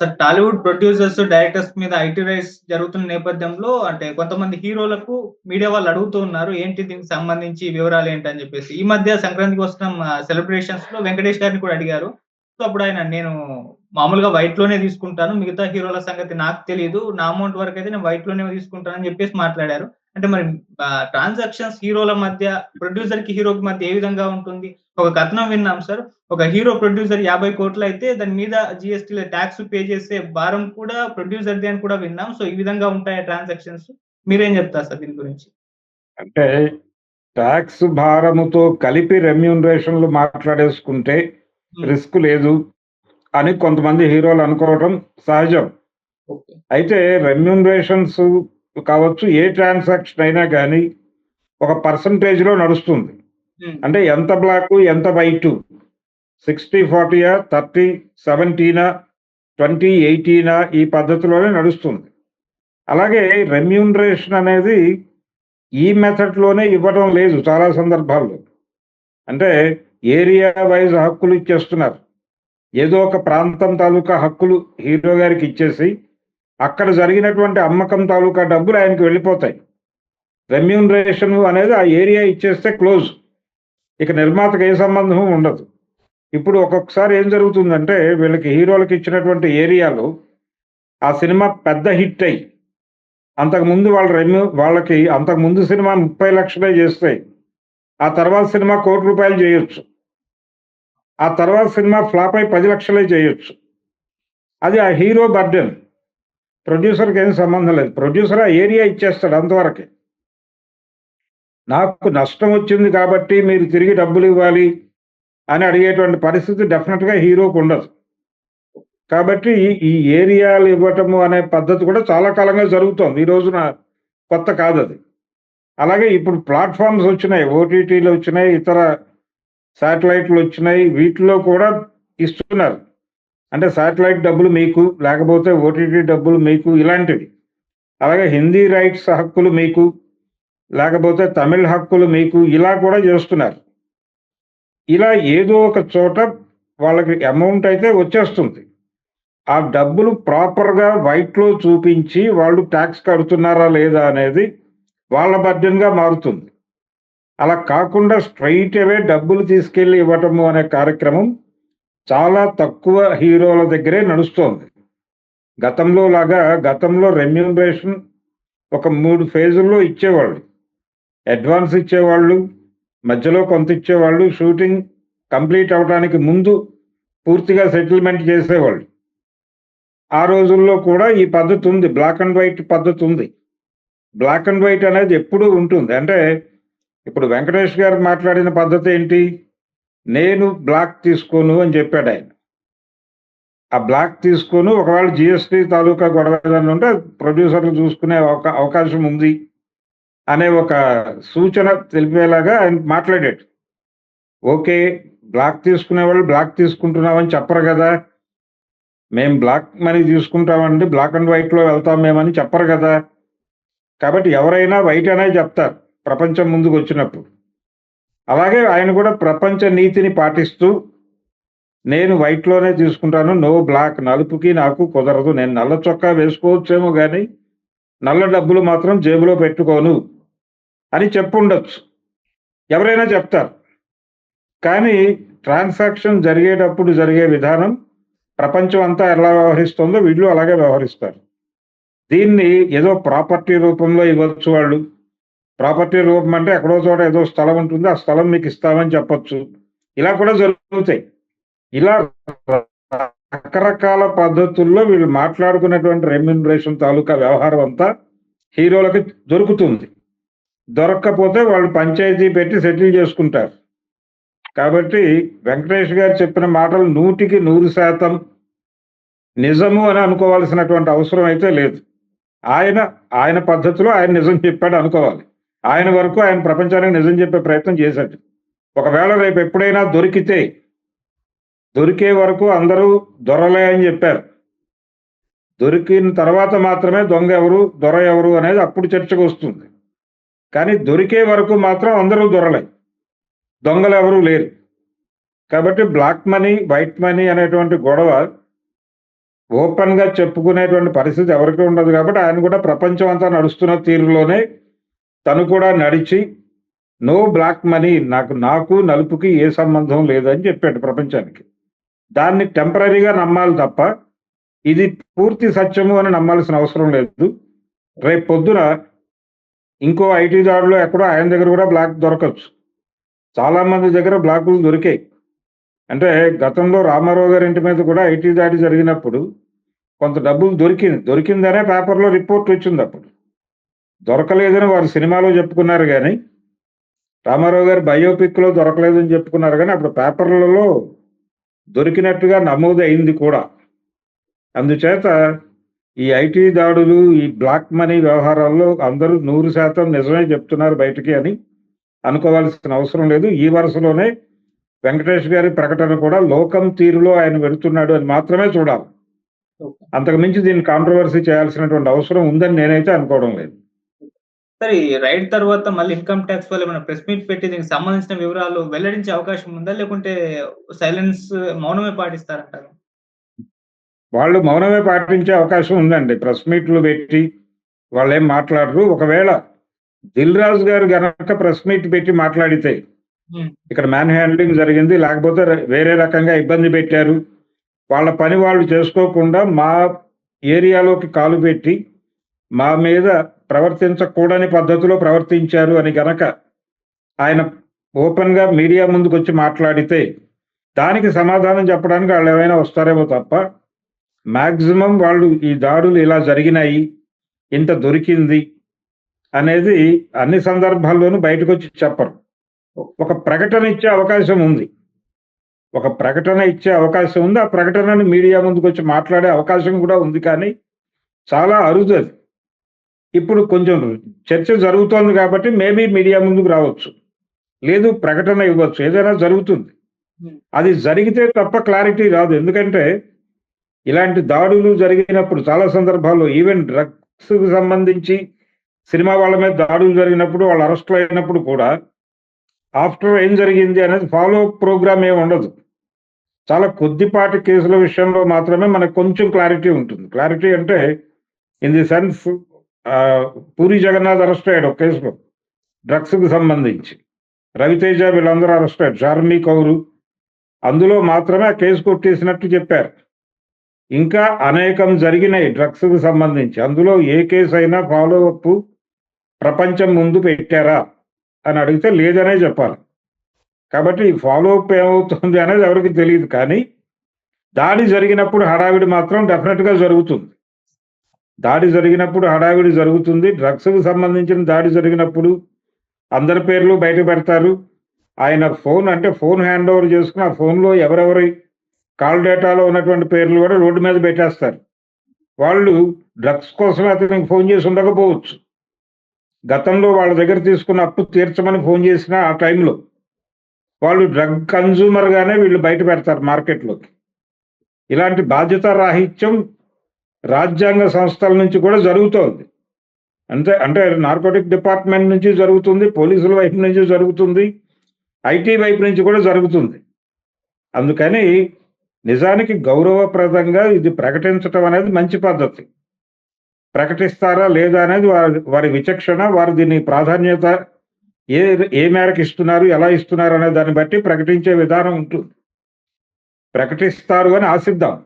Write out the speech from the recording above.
Sir Tollywood producers, directors మీద IT raids జరుగుతున్న నేపథ్యంలో అంటే కొంతమంది హీరోలకు మీడియా వాళ్ళు అడుగుతూ ఉన్నారు. ఏంటి దీనికి సంబంధించి వివరాలు ఏంటి అని చెప్పేసి. ఈ మధ్య సంక్రాంతికి వస్తున్న సెలబ్రేషన్స్‌లో వెంకటేష్ గారిని కూడా అడిగారు. సో, అప్పుడు ఆయన నేను మామూలుగా వైట్లోనే తీసుకుంటాను. మిగతా హీరోల సంగతి నాకు తెలియదు నా అమౌంట్ వరకు అయితే నేను వైట్లోనే తీసుకుంటాను అని చెప్పేసి మాట్లాడారు. అంటే మరి ట్రాన్సాక్షన్స్ హీరోల మధ్య, ప్రొడ్యూసర్‌కి, హీరోకి మధ్య ఏ విధంగా ఉంటుంది? ఒక కథనం విన్నాం సార్. ఒక హీరో ప్రొడ్యూసర్ 50,00,00,000 అయితే దాని మీద జీఎస్టీ‌లో టాక్స్ పే చేసే భారం కూడా ప్రొడ్యూసర్‌దే అని కూడా విన్నాం. సో, ఈ విధంగా ఉంటాయా ట్రాన్సాక్షన్స్? మీరేం చెప్తారు సార్ దీని గురించి? అంటే టాక్స్ భారముతో కలిపి రెమ్యూనరేషన్‌లు మాట్లాడేసుకుంటే. రిస్క్ లేదు అని కొంతమంది హీరోలు అనుకోవడం సహజం. అయితే రెమ్యూనరేషన్స్ కావచ్చు, ఏ ట్రాన్సాక్షన్ అయినా గానీ ఒక పర్సెంటేజ్‌లో నడుస్తుంది. హ్మ్. అంటే ఎంత బ్లాకు, ఎంత వైటు. 60, 40యా, 30, 17నా, 20, 18నా ఈ పద్ధతిలోనే నడుస్తుంది. అలాగే రెమ్యూనరేషన్ అనేది ఈ మెథడ్‌లోనే ఇవ్వడం లేదు చాలా సందర్భాల్లో. అంటే ఏరియా వైస్ హక్కులు ఇచ్చేస్తున్నారు. ఏదో ఒక ప్రాంతం తాలూకా హక్కులు హీరో గారికి ఇచ్చేసి, అక్కడ జరిగినటువంటి అమ్మకం తాలూకా డబ్బులు ఆయనకి వెళ్ళిపోతాయి. రెమ్యూనరేషన్ అనేది ఆ ఏరియా ఇచ్చేస్తే క్లోజ్. ఇక నిర్మాతకు ఏ సంబంధం ఉండదు. ఇప్పుడు ఒక్కొక్కసారి ఏం జరుగుతుందంటే వీళ్ళకి హీరోలకి ఇచ్చినటువంటి ఏరియాలు ఆ సినిమా పెద్ద హిట్ అయ్యి, అంతకుముందు వాళ్ళ రెమ్యూ వాళ్ళకి అంతకుముందు సినిమా ముప్పై లక్షలే చేస్తాయి ఆ తర్వాత సినిమా కోటి రూపాయలు చేయొచ్చు. ఆ తర్వాత సినిమా ఫ్లాప్ అయి పది లక్షలే చేయొచ్చు. అది ఆ హీరో బర్డెన్. ప్రొడ్యూసర్‌కి ఏం సంబంధం లేదు. ప్రొడ్యూసర్ ఆ ఏరియా ఇచ్చేస్తాడు అంతవరకే. నాకు నష్టం వచ్చింది కాబట్టి మీరు తిరిగి డబ్బులు ఇవ్వాలి అని అడిగేటువంటి పరిస్థితి డెఫినెట్గా హీరోకు ఉండదు. కాబట్టి ఈ ఏరియాలు ఇవ్వటము అనే పద్ధతి కూడా చాలా కాలంగా జరుగుతోంది. ఈ రోజున కొత్త కాదు అది అలాగే ఇప్పుడు ప్లాట్‌ఫార్మ్స్ వచ్చినాయి. ఓటీటీలు వచ్చినాయి. ఇతర శాటిలైట్‌లు వచ్చినాయి. వీటిలో కూడా ఇస్తున్నారు. అంటే శాటిలైట్ డబ్బులు మీకు, లేకపోతే ఓటీటీ డబ్బులు మీకు ఇలాంటివి. అలాగే హిందీ రైట్స్ హక్కులు మీకు, లేకపోతే తమిళ్ హక్కులు మీకు ఇలా కూడా చేస్తున్నారు. ఇలా ఏదో ఒక చోట వాళ్ళకి అమౌంట్ అయితే వచ్చేస్తుంది. ఆ డబ్బులు ప్రాపర్‌గా వైట్‌లో చూపించి వాళ్ళు ట్యాక్స్ కడుతున్నారా లేదా అనేది వాళ్ళ బర్డెన్‌గా మారుతుంది. అలా కాకుండా స్ట్రైట్ అవే డబ్బులు తీసుకెళ్ళి ఇవ్వటము అనే కార్యక్రమం చాలా తక్కువ హీరోల దగ్గరే నడుస్తోంది. గతంలో లాగా గతంలో రెమ్యూనరేషన్ ఒక మూడు ఫేజుల్లో ఇచ్చేవాళ్ళు. అడ్వాన్స్ ఇచ్చేవాళ్ళు, మధ్యలో కొంత ఇచ్చేవాళ్ళు, షూటింగ్ కంప్లీట్ అవడానికి ముందు పూర్తిగా సెటిల్‌మెంట్ చేసేవాళ్ళు. ఆ రోజుల్లో కూడా ఈ పద్ధతి ఉంది. బ్లాక్ అండ్ వైట్ పద్ధతి ఉంది. బ్లాక్ అండ్ వైట్ అనేది ఎప్పుడూ ఉంటుంది. అంటే ఇప్పుడు వెంకటేష్ గారు మాట్లాడిన పద్ధతి ఏంటి? నేను బ్లాక్ తీసుకోను అని చెప్పాడు ఆయన ఆ బ్లాక్ తీసుకోను ఒకవేళ జిఎస్టీ తాలూకా గొడవ ఏదైనా ఉంటే ప్రొడ్యూసర్‌లు చూసుకునే ఒక అవకాశం ఉంది. అనే ఒక సూచన తెలిపేలాగా ఆయన మాట్లాడాడు. ఓకే. బ్లాక్ తీసుకునేవాళ్ళు బ్లాక్ తీసుకుంటున్నామని చెప్పరు కదా మేము బ్లాక్ మనీ తీసుకుంటామండి. బ్లాక్ అండ్ వైట్‌లో వెళ్తాం మేమని చెప్పరు కదా కాబట్టి ఎవరైనా వైట్ అనే చెప్తారు. ప్రపంచం ముందుకు వచ్చినప్పుడు అలాగే ఆయన కూడా ప్రపంచ నీతిని పాటిస్తూ నేను వైట్‌లోనే తీసుకుంటాను. నో బ్లాక్ నలుపుకి నాకు కుదరదు. నేను నల్ల చొక్కా వేసుకోవచ్చేమో కానీ నల్ల డబ్బులు మాత్రం జేబులో పెట్టుకోను అని చెప్పుండొచ్చు. ఎవరైనా చెప్తారు. కానీ ట్రాన్సాక్షన్ జరిగేటప్పుడు జరిగే విధానం ప్రపంచం అంతా ఎలా వ్యవహరిస్తుందో వీళ్ళు అలాగే వ్యవహరిస్తారు. దీన్ని ఏదో ప్రాపర్టీ రూపంలో ఇవ్వచ్చు వాళ్ళు. ప్రాపర్టీ రూపం అంటే ఎక్కడో చోట ఏదో స్థలం ఉంటుంది. ఆ స్థలం మీకు ఇస్తామని చెప్పొచ్చు. ఇలా కూడా జరుగుతాయి. ఇలా రకరకాల పద్ధతుల్లో వీళ్ళు మాట్లాడుకున్నటువంటి రెమ్యూనరేషన్ తాలూకా వ్యవహారం అంతా హీరోలకి దొరుకుతుంది. దొరక్కపోతే వాళ్ళు పంచాయతీ పెట్టి సెటిల్ చేసుకుంటారు. కాబట్టి వెంకటేష్ గారు చెప్పిన మాటలు 100కి 100% నిజము అని అనుకోవాల్సినటువంటి అవసరం అయితే లేదు. ఆయన, ఆయన పద్ధతిలో ఆయన నిజం చెప్పాడు అనుకోవాలి. ఆయన వరకు ఆయన ప్రపంచానికి నిజం చెప్పే ప్రయత్నం చేశాడు. ఒకవేళ రేపు ఎప్పుడైనా దొరికితే దొరికే వరకు అందరూ దొరలే అని చెప్పారు. దొరికిన తర్వాత మాత్రమే దొంగ ఎవరు, దొర ఎవరు అనేది అప్పుడు చర్చకు వస్తుంది కానీ దొరికే వరకు మాత్రం అందరూ దొరలే. దొంగలు ఎవరూ లేరు. కాబట్టి బ్లాక్ మనీ, వైట్ మనీ అనేటువంటి గొడవ ఓపెన్‌గా చెప్పుకునేటువంటి పరిస్థితి ఎవరికి ఉండదు కాబట్టి ఆయన కూడా ప్రపంచం అంతా నడుస్తున్న తీరులోనే తను కూడా నడిచి నో బ్లాక్ మనీ నాకు నాకు నలుపుకి ఏ సంబంధం లేదని చెప్పాడు ప్రపంచానికి. దాన్ని టెంపరరీగా నమ్మాలి తప్ప ఇది పూర్తి సత్యము అని నమ్మాల్సిన అవసరం లేదు. రేపు పొద్దున ఇంకో ఐటీ దాడిలో ఎక్కడో ఆయన దగ్గర కూడా బ్లాక్ దొరకచ్చు. చాలా మంది దగ్గర బ్లాకులు దొరికాయి. అంటే గతంలో రామారావు గారి ఇంటి మీద కూడా ఐటీ దాడి జరిగినప్పుడు కొంత డబ్బులు దొరికింది. దొరికిందనే పేపర్‌లో రిపోర్ట్ వచ్చింది అప్పుడు దొరకలేదని వారు సినిమాలో చెప్పుకున్నారు గానీ, రామారావు గారి బయోపిక్‌లో దొరకలేదని చెప్పుకున్నారు గానీ, అప్పుడు పేపర్‌లలో దొరికినట్టుగా నమోదయింది కూడా. అందుచేత ఈ ఐటీ దాడులు, ఈ బ్లాక్ మనీ వ్యవహారాల్లో అందరూ 100% నిజమే చెప్తున్నారు బయటికి అని అనుకోవాల్సిన అవసరం లేదు. ఈ వరుసలోనే వెంకటేష్ గారి ప్రకటన కూడా లోకం తీరులో ఆయన వెడుతున్నాడు అని మాత్రమే చూడాలి. ఓకే. అంతకు మించి దీన్ని కాంట్రోవర్సీ చేయాల్సినటువంటి అవసరం ఉందని నేనైతే అనుకోవడం లేదు. సార్ ఈ రైడ్ తర్వాత మళ్ళీ ఇన్‌కమ్ టాక్స్ వాళ్ళు ఏమైనా ప్రెస్ మీట్ పెట్టి దీనికి సంబంధించిన వివరాలు వెల్లడించే అవకాశం ఉందా? లేకుంటే సైలెన్స్ మౌనమే పాటిస్తారంటారా? వాళ్ళు మౌనమే పాటించే అవకాశం ఉందండి. ప్రెస్ మీట్‌లు పెట్టి వాళ్ళేం మాట్లాడరు. ఒకవేళ 'దిల్ రాజు' గారు గనక ప్రెస్ మీట్ పెట్టి మాట్లాడితే. ఇక్కడ మ్యాన్ హ్యాండ్లింగ్ జరిగింది. లేకపోతే వేరే రకంగా ఇబ్బంది పెట్టారు. వాళ్ళ పని వాళ్ళు చేసుకోకుండా మా ఏరియాలోకి కాలు పెట్టి మా మీద ప్రవర్తించకూడని పద్ధతిలో ప్రవర్తించారు అని గనక ఆయన ఓపెన్‌గా మీడియా ముందుకొచ్చి మాట్లాడితే దానికి సమాధానం చెప్పడానికి వాళ్ళు ఏమైనా వస్తారేమో తప్ప మ్యాక్సిమం వాళ్ళు ఈ దాడులు ఇలా జరిగినాయి. ఇంత దొరికింది. అనేది అన్ని సందర్భాల్లోనూ బయటకొచ్చి చెప్పరు. ఒక ప్రకటన ఇచ్చే అవకాశం ఉంది. ఒక ప్రకటన ఇచ్చే అవకాశం ఉంది. ఆ ప్రకటనని మీడియా ముందుకొచ్చి మాట్లాడే అవకాశం కూడా ఉంది కానీ, చాలా అరుదది. ఇప్పుడు కొంచెం చర్చ జరుగుతోంది కాబట్టి మేబీ మీడియా ముందుకు రావచ్చు. లేదు ప్రకటన ఇవ్వచ్చు. ఏదైనా జరుగుతుంది. అది జరిగితే తప్ప క్లారిటీ రాదు. ఎందుకంటే ఇలాంటి దాడులు జరిగినప్పుడు చాలా సందర్భాల్లో ఈవెన్ డ్రగ్స్‌కి సంబంధించి సినిమా వాళ్ళ మీద దాడులు జరిగినప్పుడు వాళ్ళు అరెస్ట్‌లు అయినప్పుడు కూడా ఆఫ్టర్ ఏం జరిగింది అనేది ఫాలో అప్ ప్రోగ్రామ్ ఏమి ఉండదు. చాలా కొద్దిపాటి కేసుల విషయంలో మాత్రమే మనకు కొంచెం క్లారిటీ ఉంటుంది. క్లారిటీ అంటే in the sense Puri Jagannadh arrest అయ్యాడు ఒక కేసులో. డ్రగ్స్‌కి సంబంధించి. రవితేజ వీళ్ళందరూ అరెస్ట్ అయ్యారు. షర్మి కౌరు. అందులో మాత్రమే ఆ కేసు కొట్టేసినట్టు చెప్పారు. ఇంకా అనేకం జరిగినాయి డ్రగ్స్‌కి సంబంధించి. అందులో ఏ కేసైనా ఫాలో అప్ ప్రపంచం ముందు పెట్టారా? అని అడిగితే లేదనే చెప్పాలి. కాబట్టి ఈ ఫాలో అప్ ఏమవుతుంది అనేది ఎవరికీ తెలియదు కానీ దాడి జరిగినప్పుడు హడావిడి మాత్రం డెఫినెట్గా జరుగుతుంది. దాడి జరిగినప్పుడు హడావిడి జరుగుతుంది. డ్రగ్స్కు సంబంధించిన దాడి జరిగినప్పుడు అందరి పేర్లు బయట పెడతారు. ఆయన ఫోన్ అంటే ఫోన్ హ్యాండ్ ఓవర్ చేసుకుని ఆ ఫోన్‌లో ఎవరెవరి కాల్ డేటాలో ఉన్నటువంటి పేర్లు కూడా రోడ్డు మీద పెట్టేస్తారు. వాళ్ళు డ్రగ్స్ కోసమే అతనికి ఫోన్ చేసి ఉండకపోవచ్చు. గతంలో వాళ్ళ దగ్గర తీసుకున్న అప్పు తీర్చమని ఫోన్ చేసిన ఆ టైంలో వాళ్ళు డ్రగ్ కన్జ్యూమర్‌గానే వీళ్ళు బయట పెడతారు మార్కెట్‌లోకి. ఇలాంటి బాధ్యత రాహిత్యం రాజ్యాంగ సంస్థల నుంచి కూడా జరుగుతోంది. అంతే అంటే నార్కోటిక్ డిపార్ట్‌మెంట్ నుంచి జరుగుతుంది. పోలీసుల వైపు నుంచి జరుగుతుంది. ఐటీ వైపు నుంచి కూడా జరుగుతుంది. అందుకని నిజానికి గౌరవప్రదంగా ఇది ప్రకటించటం అనేది మంచి పద్ధతి. ప్రకటిస్తారా లేదా అనేది వారి వారి విచక్షణ. వారు దీని ప్రాధాన్యత ఏ ఏ మేరకు ఇస్తున్నారు? ఎలా ఇస్తున్నారు? అనే దాన్ని బట్టి ప్రకటించే విధానం ఉంటుంది. ప్రకటిస్తారు అని ఆశిద్దాం.